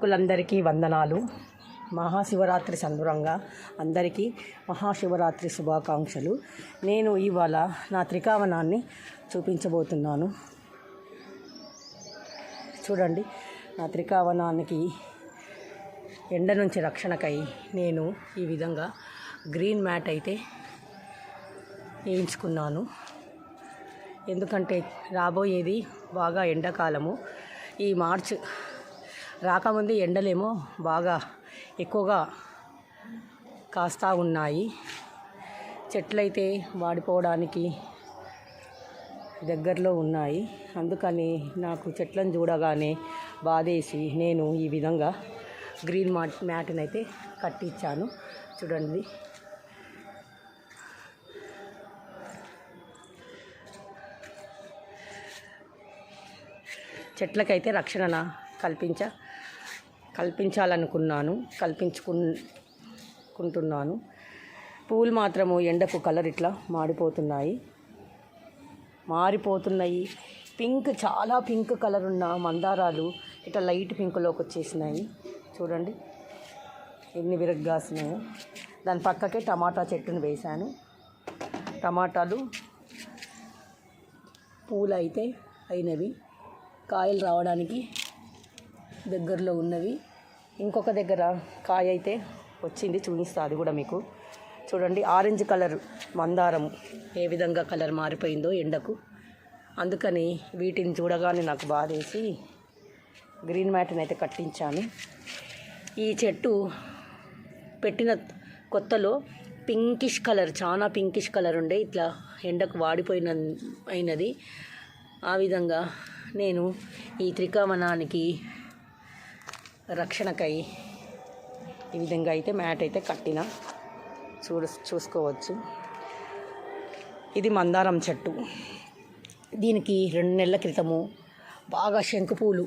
కులందరికీ వందనాలు. మహాశివరాత్రి సందర్భంగా అందరికీ మహాశివరాత్రి శుభాకాంక్షలు. నేను ఇవాళ నా త్రికావనాన్ని చూపించబోతున్నాను. చూడండి నా త్రికావనానికి ఎండ నుంచి రక్షణకై నేను ఈ విధంగా గ్రీన్ మ్యాట్ అయితే వేయించుకున్నాను. ఎందుకంటే రాబోయేది బాగా ఎండాకాలము. ఈ మార్చ్ రాకముందు ఎండలేమో బాగా ఎక్కువగా కాస్తా ఉన్నాయి. చెట్లయితే వాడిపోవడానికి దగ్గరలో ఉన్నాయి. అందుకని నాకు చెట్లను చూడగానే బాధేసి నేను ఈ విధంగా గ్రీన్ మ్యాట్ మ్యాట్ని అయితే కట్టించాను చూడండి. చెట్లకైతే రక్షణ కల్పించ కల్పించాలనుకున్నాను కల్పించుకుంటున్నాను. పూలు మాత్రము ఎండకు కలర్ ఇట్లా మాడిపోతున్నాయి. మారిపోతున్నాయి. పింక్ చాలా పింక్ కలర్ ఉన్న మందారాలు ఇట్లా లైట్ పింక్లోకి వచ్చేసినాయి. చూడండి ఎన్ని విరగ్గాసినాయో దాని పక్కకే టమాటా చెట్టును వేశాను. టమాటాలు పూలు అయితే అయినవి. కాయలు రావడానికి దగ్గరలో ఉన్నవి. ఇంకొక దగ్గర కాయ అయితే వచ్చింది చూపిస్తా అది కూడా మీకు. చూడండి ఆరెంజ్ కలర్ మందారం ఏ విధంగా కలర్ మారిపోయిందో ఎండకు. అందుకని వీటిని చూడగానే నాకు బాధేసి గ్రీన్ మ్యాట్ని అయితే కట్టించాను. ఈ చెట్టు పెట్టిన కొత్తలో పింకిష్ కలర్ చాలా పింకిష్ కలర్ ఉండే ఇట్లా ఎండకు వాడిపోయిన అయినది. ఆ విధంగా నేను ఈ త్రికావనానికి రక్షణకై ఈ విధంగా అయితే మ్యాట్ అయితే కట్టిన. చూడ చూసుకోవచ్చు. ఇది మందారం చెట్టు. దీనికి రెండు నెలల క్రితము బాగా శంకుపూలు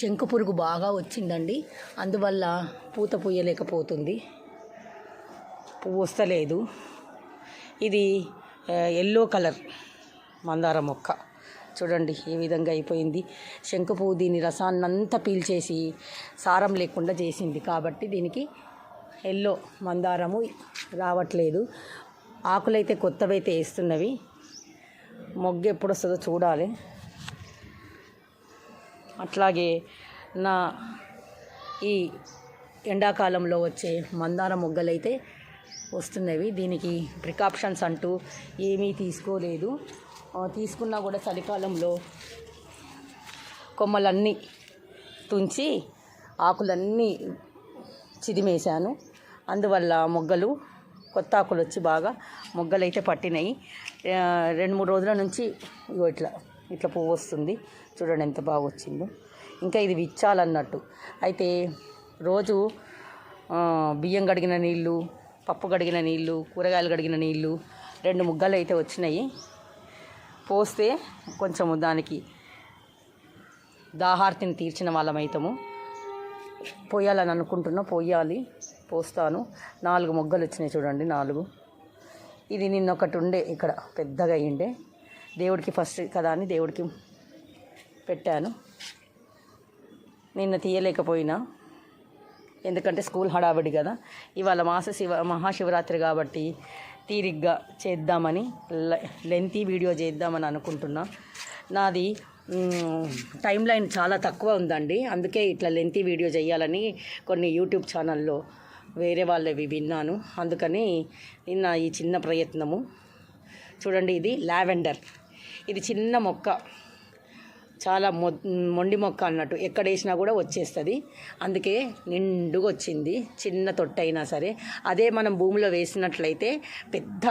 శంకు పురుగు బాగా వచ్చిందండి. అందువల్ల పూత పూయలేకపోతుంది. పువ్వు వస్తలేదు ఇది ఎల్లో కలర్ మందార మొక్క. చూడండి ఏ విధంగా అయిపోయింది. శంకుపువ్వు దీని రసాన్నంతా పీల్చేసి సారం లేకుండా చేసింది. కాబట్టి దీనికి ఎల్లో మందారము రావట్లేదు. ఆకులైతే కొత్తవైతే వేస్తున్నవి. మొగ్గ ఎప్పుడు వస్తుందో చూడాలి. అట్లాగే నా ఈ ఎండాకాలంలో వచ్చే మందార మొగ్గలైతే వస్తున్నవి. దీనికి ప్రికాప్షన్స్ అంటూ ఏమీ తీసుకోలేదు. తీసుకున్నా కూడా చలికాలంలో కొమ్మలన్నీ తుంచి ఆకులన్నీ చిదిమేశాను. అందువల్ల మొగ్గలు కొత్త ఆకులు వచ్చి బాగా మొగ్గలు అయితే పట్టినాయి రెండు మూడు రోజుల నుంచి ఇగో ఇట్లా ఇట్లా పువ్వు వస్తుంది. చూడండి ఎంత బాగా వచ్చిందో. ఇంకా ఇది విచ్చాలన్నట్టు. అయితే రోజు బియ్యం కడిగిన నీళ్ళు పప్పు కడిగిన నీళ్ళు కూరగాయలు కడిగిన నీళ్ళు రెండు ముగ్గలు అయితే వచ్చినాయి. పోస్తే కొంచెము దానికి దాహార్తిని తీర్చిన వాళ్ళమైతాము పోయాలని అనుకుంటున్నా పోయాలి పోస్తాను. నాలుగు మొగ్గలు వచ్చినాయి చూడండి నాలుగు. ఇది నిన్న ఒకటి ఉండే ఇక్కడ పెద్దగా అయ్యిండే. దేవుడికి ఫస్ట్ కదా అని దేవుడికి పెట్టాను. నిన్న తీయలేకపోయినా. ఎందుకంటే స్కూల్ హడావిడి కదా. ఇవాళ మాస శివ మహాశివరాత్రి కాబట్టి తీరిగ్గా చేద్దామని లె- లెంతీ వీడియో చేద్దామని అనుకుంటున్నా. నాది టైం లైన్ చాలా తక్కువ ఉందండి. అందుకే ఇట్లా లెంతీ వీడియో చేయాలని కొన్ని యూట్యూబ్ ఛానల్లో వేరే వాళ్ళవి విన్నాను. అందుకని నిన్న ఈ చిన్న ప్రయత్నము. చూడండి ఇది లావెండర్. ఇది చిన్న మొక్క. చాలా మొ మొండి మొక్క అన్నట్టు ఎక్కడ వేసినా కూడా వచ్చేస్తుంది. అందుకే నిండుగా వచ్చింది. చిన్న తొట్టు అయినా సరే. అదే మనం భూమిలో వేసినట్లయితే పెద్ద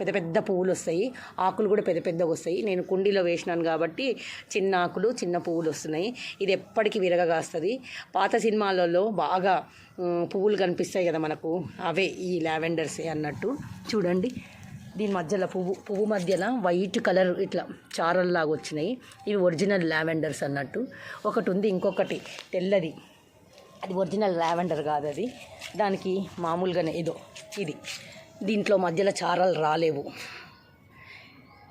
పెద్ద పెద్ద పువ్వులు వస్తాయి ఆకులు కూడా పెద్ద పెద్దగా వస్తాయి. నేను కుండీలో వేసినాను కాబట్టి చిన్న ఆకులు చిన్న పువ్వులు వస్తున్నాయి. ఇది ఎప్పటికీ విరగగాస్తుంది పాత సినిమాలలో బాగా పువ్వులు కనిపిస్తాయి కదా మనకు. అవే ఈ లావెండర్సే అన్నట్టు. చూడండి. దీని మధ్యలో పువ్వు పువ్వు మధ్యలో వైట్ కలర్ ఇట్లా చారల్లాగా వచ్చినాయి. ఇవి ఒరిజినల్ లావెండర్స్ అన్నట్టు. ఒకటి ఉంది ఇంకొకటి తెల్లది. అది ఒరిజినల్ లావెండర్ కాదు అది. దానికి మామూలుగానే ఏదో ఇది. దీంట్లో మధ్యలో చారలు రాలేవు.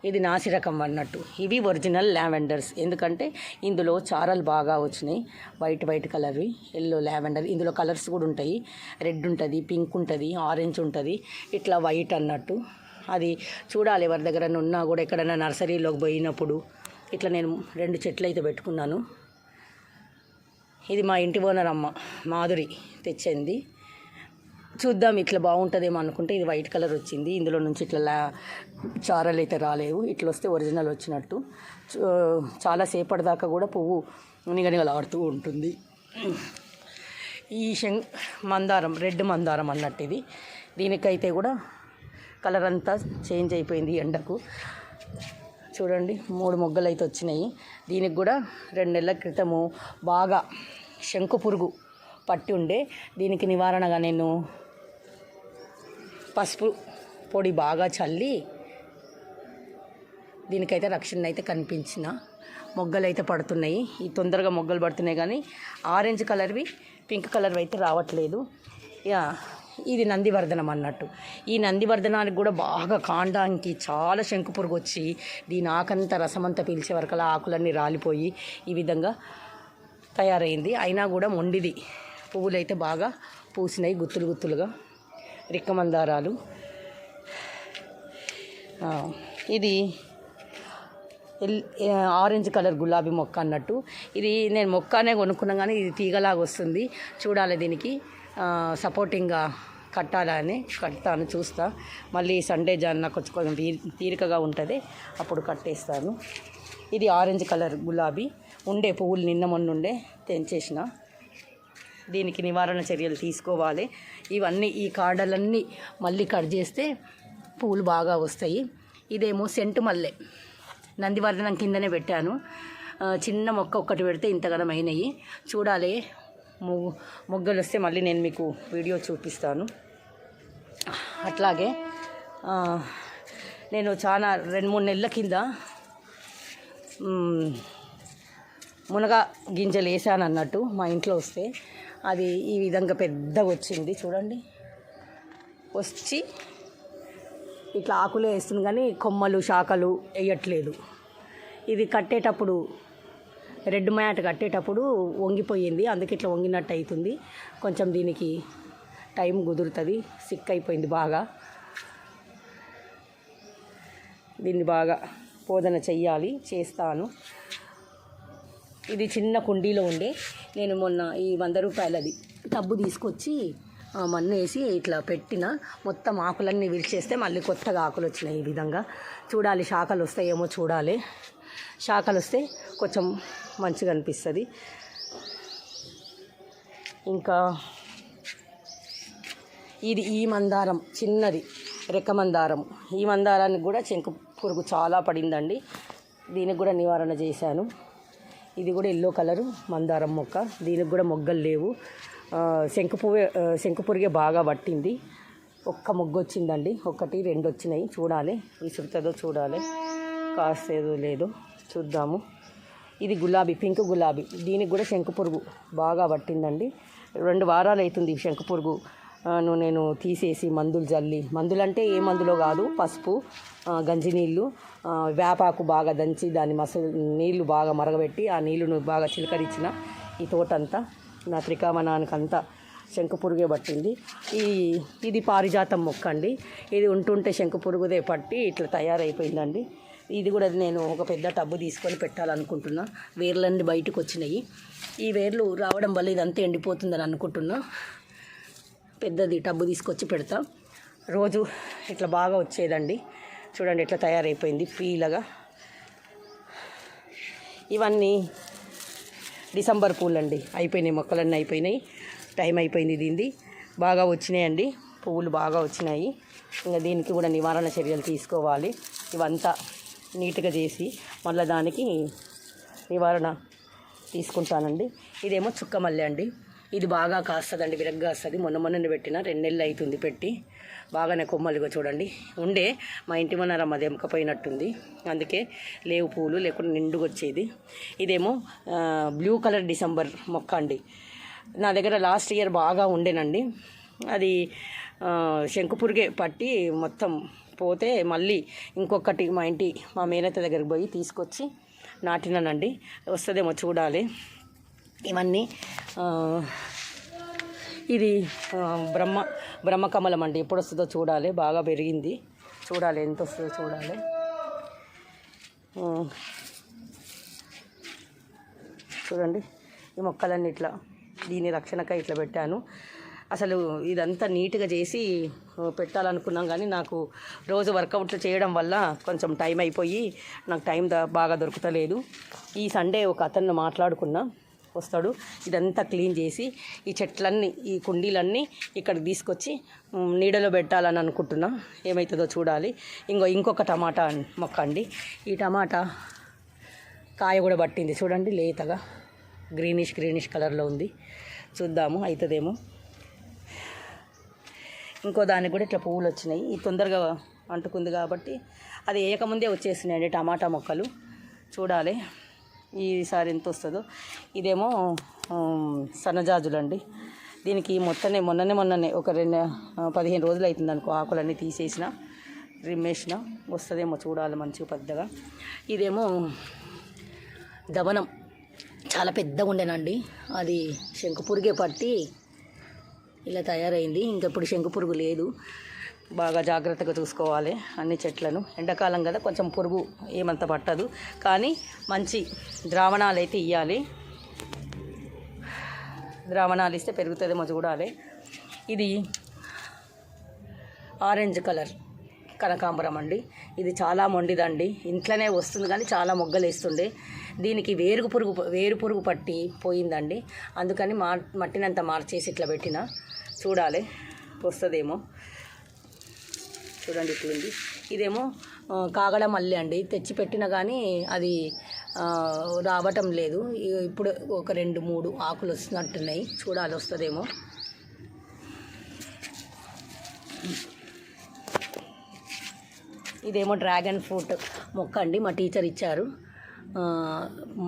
ఇది నాసి రకం అన్నట్టు. ఇవి ఒరిజినల్ లావెండర్స్ ఎందుకంటే ఇందులో చారలు బాగా వచ్చినాయి. వైట్ వైట్ కలర్వి ఎల్లో లావెండర్ ఇందులో కలర్స్ కూడా ఉంటాయి. రెడ్ ఉంటుంది పింక్ ఉంటుంది ఆరెంజ్ ఉంటుంది. ఇట్లా వైట్ అన్నట్టు. అది చూడాలి ఎవరి దగ్గర ఉన్నా కూడా ఎక్కడైనా నర్సరీలోకి పోయినప్పుడు. ఇట్లా నేను రెండు చెట్లు అయితే పెట్టుకున్నాను. ఇది మా ఇంటి ఓనర్ అమ్మ మాధురి తెచ్చింది. చూద్దాం ఇట్లా బాగుంటుందేమో అనుకుంటే ఇది వైట్ కలర్ వచ్చింది. ఇందులో నుంచి ఇట్లా లా చారలు అయితే రాలేవు. ఇట్లా వస్తే ఒరిజినల్ వచ్చినట్టు. చూ- చాలా సేపటి దాకా కూడా పువ్వు నిగనిగలాడుతూ ఉంటుంది. ఈ శంగ్ మందారం రెడ్ మందారం అన్నట్టు ఇది. దీనికైతే కూడా కలర్ అంతా చేంజ్ అయిపోయింది ఎండకు. చూడండి మూడు మొగ్గలు అయితే వచ్చినాయి. దీనికి కూడా రెండు నెలల క్రితము బాగా శంకు పురుగు పట్టి ఉండే. దీనికి నివారణగా నేను పసుపు పొడి బాగా చల్లి దీనికైతే రక్షణ అయితే కనిపించిన మొగ్గలు అయితే పడుతున్నాయి. ఈ తొందరగా మొగ్గలు పడుతున్నాయి కానీ ఆరెంజ్ కలర్వి పింక్ కలర్వి అయితే రావట్లేదు. యా ఇది నందివర్ధనం అన్నట్టు. ఈ నందివర్ధనానికి కూడా బాగా కాండానికి చాలా శంకు పురుగు వచ్చి దీని ఆకంతా రసమంతా పీల్చే వరకు ఆకులన్నీ రాలిపోయి ఈ విధంగా తయారైంది. అయినా కూడా మొండిది. పువ్వులు అయితే బాగా పూసినాయి గుత్తులు గుత్తులుగా రిక్కమందారాలు. ఇది ఆరెంజ్ కలర్ గులాబీ మొక్క అన్నట్టు. ఇది నేను మొక్కనే కొనుక్కున్నాను కానీ ఇది తీగలాగా వస్తుంది. చూడాలి దీనికి సపోర్టింగ్గా కట్టాలని కడతాను చూస్తా. మళ్ళీ సండే జాన్ నాకు కొంచెం కొంచెం తీ- తీరికగా ఉంటుంది అప్పుడు కట్టేస్తాను. ఇది ఆరెంజ్ కలర్ గులాబీ. ఉండే పువ్వులు నిన్న మొన్నుండే తెంచేసిన. దీనికి నివారణ చర్యలు తీసుకోవాలి. ఇవన్నీ ఈ కాడలన్నీ మళ్ళీ కట్ చేస్తే పూలు బాగా వస్తాయి. ఇదేమో సెంటు మల్లె. నందివర్ధనం కిందనే పెట్టాను. చిన్న మొక్క ఒక్కటి పెడితే ఇంతగానం అయినాయి చూడాలి. మొగ్గలు వస్తే మళ్ళీ నేను మీకు వీడియో చూపిస్తాను. అట్లాగే నేను చాలా రెండు మూడు నెలల కింద మునగ గింజలు వేసాను అన్నట్టు మా ఇంట్లో వస్తే. అది ఈ విధంగా పెద్దగా వచ్చింది. చూడండి. వచ్చి ఇట్లా ఆకులే వేస్తుంది కానీ కొమ్మలు శాఖలు వేయట్లేదు. ఇది కట్టేటప్పుడు రెడ్ మ్యాట్ కట్టేటప్పుడు వంగిపోయింది. అందుకే ఇట్లా వంగినట్టు అవుతుంది కొంచెం దీనికి టైం కుదురుతుంది. సిక్ అయిపోయింది బాగా. దీన్ని బాగా పోదన చెయ్యాలి. చేస్తాను. ఇది చిన్న కుండీలో ఉండే. నేను మొన్న ఈ వంద రూపాయలది టబ్బు తీసుకొచ్చి మన్ను వేసి ఇట్లా పెట్టిన మొత్తం ఆకులన్నీ విరిచేస్తే మళ్ళీ కొత్తగా ఆకులు వచ్చినాయి ఈ విధంగా. చూడాలి శాఖలు వస్తాయేమో చూడాలి. శాఖలు వస్తే కొంచెం మంచిగా అనిపిస్తుంది. ఇంకా ఇది ఈ మందారం చిన్నది రెక్క మందారం. ఈ మందారానికి కూడా చెంకు పురుగు చాలా పడిందండి. దీనికి కూడా నివారణ చేశాను. ఇది కూడా ఎల్లో కలరు మందారం మొక్క. దీనికి కూడా మొగ్గలు లేవు. శంకు పువ్వే శంకు బాగా పట్టింది. ఒక్క ముగ్గు వచ్చిందండి ఒకటి రెండు వచ్చినాయి చూడాలి విసురుతుందో చూడాలి. కాస్తేదో లేదో చూద్దాము. ఇది గులాబీ పింక్ గులాబీ. దీనికి కూడా శంకు పురుగు బాగా పట్టిందండి. రెండు వారాలు అవుతుంది ఈ శంకు పురుగు నేను తీసేసి మందులు జల్లి మందులు అంటే ఏ మందులో కాదు పసుపు గంజి నీళ్ళు వేపాకు బాగా దంచి దాన్ని మసలు నీళ్ళు బాగా మరగబెట్టి ఆ నీళ్ళను బాగా చిలకరించిన ఈ తోటంతా నా త్రికామనానికంతా శంకు పురుగే పట్టింది. ఈ ఇది పారిజాతం మొక్క అండి. ఇది ఉంటుంటే శంకు పురుగుదే పట్టి ఇట్లా తయారైపోయిందండి. ఇది కూడా నేను ఒక పెద్ద టబ్బు తీసుకొని పెట్టాలనుకుంటున్నా. వేర్లన్నీ బయటకు వచ్చినాయి ఈ వేర్లు రావడం వల్ల ఇదంతా ఎండిపోతుందని అనుకుంటున్నా. పెద్దది టబ్బు తీసుకొచ్చి పెడతా. రోజు ఇట్లా బాగా వచ్చేదండి. చూడండి ఎట్లా తయారైపోయింది. పీలగా. ఇవన్నీ డిసెంబర్ పూలండి. అయిపోయినాయి మొక్కలన్నీ అయిపోయినాయి. టైం అయిపోయింది దీనిది బాగా వచ్చినాయండి. పువ్వులు బాగా వచ్చినాయి. ఇంకా దీనికి కూడా నివారణ చర్యలు తీసుకోవాలి. ఇవంతా నీట్గా చేసి మళ్ళీ దానికి నివారణ తీసుకుంటానండి. ఇదేమో చుక్క మల్లె అండి. ఇది బాగా కాస్తుందండి విరగ్గా వస్తుంది మొన్న మొన్న పెట్టిన రెండు నెలలు అవుతుంది పెట్టి. బాగానే కొమ్మలుగా చూడండి. ఉండే మా ఇంటి మన రమ్మ అందుకే లేవు పూలు లేకుండా నిండుగా వచ్చేది. ఇదేమో బ్లూ కలర్ డిసెంబర్ మొక్క అండి. నా దగ్గర లాస్ట్ ఇయర్ బాగా ఉండేనండి. అది శంకుపురిగే పట్టి మొత్తం పోతే మళ్ళీ ఇంకొకటి మా ఇంటి మా మేనత్త దగ్గరికి పోయి తీసుకొచ్చి నాటినానండి. వస్తుందేమో చూడాలి. ఇవన్నీ ఇది బ్రహ్మ బ్రహ్మకమలం అండి. ఎప్పుడు వస్తుందో చూడాలి. బాగా పెరిగింది. చూడాలి ఎంత వస్తుందో చూడాలి. చూడండి. ఈ మొక్కలన్నీ ఇట్లా దీని రక్షణకై ఇట్లా పెట్టాను. అసలు ఇదంతా నీట్గా చేసి పెట్టాలనుకున్నాం కానీ నాకు రోజు వర్కౌట్లు చేయడం వల్ల కొంచెం టైం అయిపోయి నాకు టైం బాగా దొరుకుతలేదు. ఈ సండే ఒక అతను మాట్లాడుకున్నా. వస్తాడు ఇదంతా క్లీన్ చేసి ఈ చెట్లన్నీ ఈ కుండీలన్నీ ఇక్కడికి తీసుకొచ్చి నీడలో పెట్టాలని అనుకుంటున్నా. ఏమవుతుందో చూడాలి. ఇంకో ఇంకొక టమాటా మొక్క అండి. ఈ టమాటా కాయ కూడా పట్టింది. చూడండి లేతగా గ్రీనిష్ గ్రీనిష్ కలర్లో ఉంది. చూద్దాము అవుతుందేమో ఇంకో దానికి కూడా ఇట్లా పువ్వులు వచ్చినాయి. ఇది తొందరగా అంటుకుంది కాబట్టి అది వేయకముందే వచ్చేసినాయండి టమాటా మొక్కలు. చూడాలి. ఈసారి ఎంత వస్తుందో. ఇదేమో సన్నజాజులండి. సన్నజాజులు అండి దీనికి మొత్తనే మొన్ననే మొన్ననే ఒక రెండు పదిహేను రోజులు అవుతుంది అనుకో ఆకులన్నీ తీసేసిన రిమ్మేసిన వస్తుందేమో చూడాలి మంచిగా పెద్దగా. ఇదేమో దవనం. చాలా పెద్దగా ఉండేనండి. అది శంకుపురుగే పట్టి ఇలా తయారైంది. ఇంకెప్పుడు శంకు పురుగు లేదు. బాగా జాగ్రత్తగా చూసుకోవాలి అన్ని చెట్లను. ఎండాకాలం కదా కొంచెం పురుగు ఏమంత పట్టదు. కానీ మంచి ద్రావణాలు అయితే ఇవ్వాలి ద్రావణాలు ఇస్తే పెరుగుతుందేమో చూడాలి. ఇది ఆరెంజ్ కలర్ కనకాంబరం అండి. ఇది చాలా మొండిదండి. ఇంట్లోనే వస్తుంది కానీ చాలా మొగ్గలు వేస్తుండే దీనికి వేరు పురుగు వేరు పురుగు పట్టి పోయిందండి. అందుకని మా మట్టినంత మార్చేసి ఇట్లా పెట్టిన. చూడాలి వస్తుందేమో. చూడండి ఇట్లుంది ఇదేమో కాగడ మల్లె అండి. తెచ్చి పెట్టినా కానీ అది రావటం లేదు. ఇప్పుడు ఒక రెండు మూడు ఆకులు వస్తున్నట్టున్నాయి. చూడాలి వస్తుందేమో. ఇదేమో డ్రాగన్ ఫ్రూట్ మొక్క అండి మా టీచర్ ఇచ్చారు.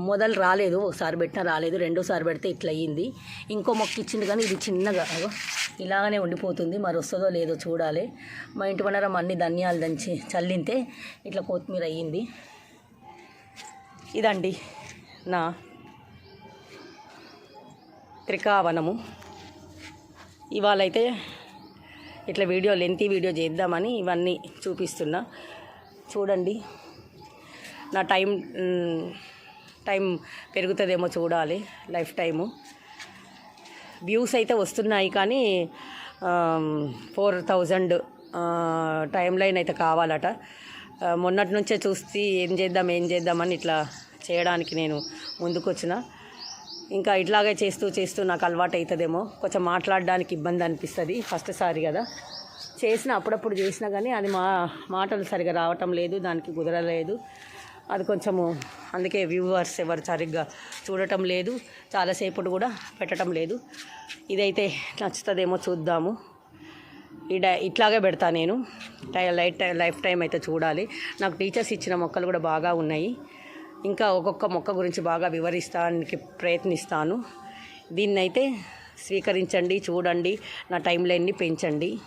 మొదలు రాలేదు ఒకసారి పెట్టినా రాలేదు రెండోసారి పెడితే ఇట్లా అయ్యింది. ఇంకో మొక్క ఇచ్చింది కానీ ఇది చిన్నగా ఇలాగనే ఉండిపోతుంది మరి వస్తుందో లేదో చూడాలి. మా ఇంటి వనరం అన్ని ధనియాలు దంచి చల్లింతే ఇట్లా కొత్తిమీర అయ్యింది. ఇదండి నా త్రికావనము. ఇవాళ అయితే ఇట్లా వీడియో లెంతీ వీడియో చేద్దామని ఇవన్నీ చూపిస్తున్నా. చూడండి. నా టైం టైం పెరుగుతుందేమో చూడాలి లైఫ్ టైము. వ్యూస్ అయితే వస్తున్నాయి కానీ ఫోర్ థౌజండ్ టైం లైన్ అయితే కావాలట. మొన్నటి నుంచే చూసి ఏం చేద్దాం ఏం చేద్దామని ఇట్లా చేయడానికి నేను ముందుకొచ్చిన. ఇంకా ఇట్లాగే చేస్తూ చేస్తూ నాకు అలవాటు అవుతుందేమో కొంచెం మాట్లాడడానికి ఇబ్బంది అనిపిస్తుంది ఫస్ట్ సారి కదా. చేసిన అప్పుడప్పుడు చేసినా కానీ అది మా మాటలు సరిగా రావటం లేదు దానికి కుదరలేదు. అది కొంచెము అందుకే వ్యూవర్స్ ఎవరు సరిగ్గా చూడటం లేదు. చాలాసేపటి కూడా పెట్టడం లేదు. ఇదైతే నచ్చుతుందేమో చూద్దాము. ఈ డై ఇట్లాగే పెడతా నేను. టై లైట్ లైఫ్ టైం అయితే చూడాలి. నాకు టీచర్స్ ఇచ్చిన మొక్కలు కూడా బాగా ఉన్నాయి. ఇంకా ఒక్కొక్క మొక్క గురించి బాగా వివరిస్తానికి ప్రయత్నిస్తాను. దీన్నైతే స్వీకరించండి చూడండి నా టైం లైన్ని పెంచండి.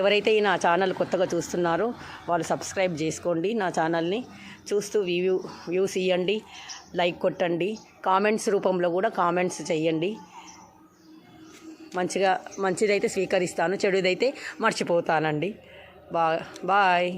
ఎవరైతే ఈ నా ఛానల్ కొత్తగా చూస్తున్నారో వాళ్ళు సబ్స్క్రైబ్ చేసుకోండి. నా ఛానల్ని చూస్తూ వ్యూ వ్యూస్ ఇవ్వండి లైక్ కొట్టండి. కామెంట్స్ రూపంలో కూడా కామెంట్స్ చేయండి మంచిగా మంచిదైతే స్వీకరిస్తాను చెడుదైతే మర్చిపోతానండి. బా బాయ్.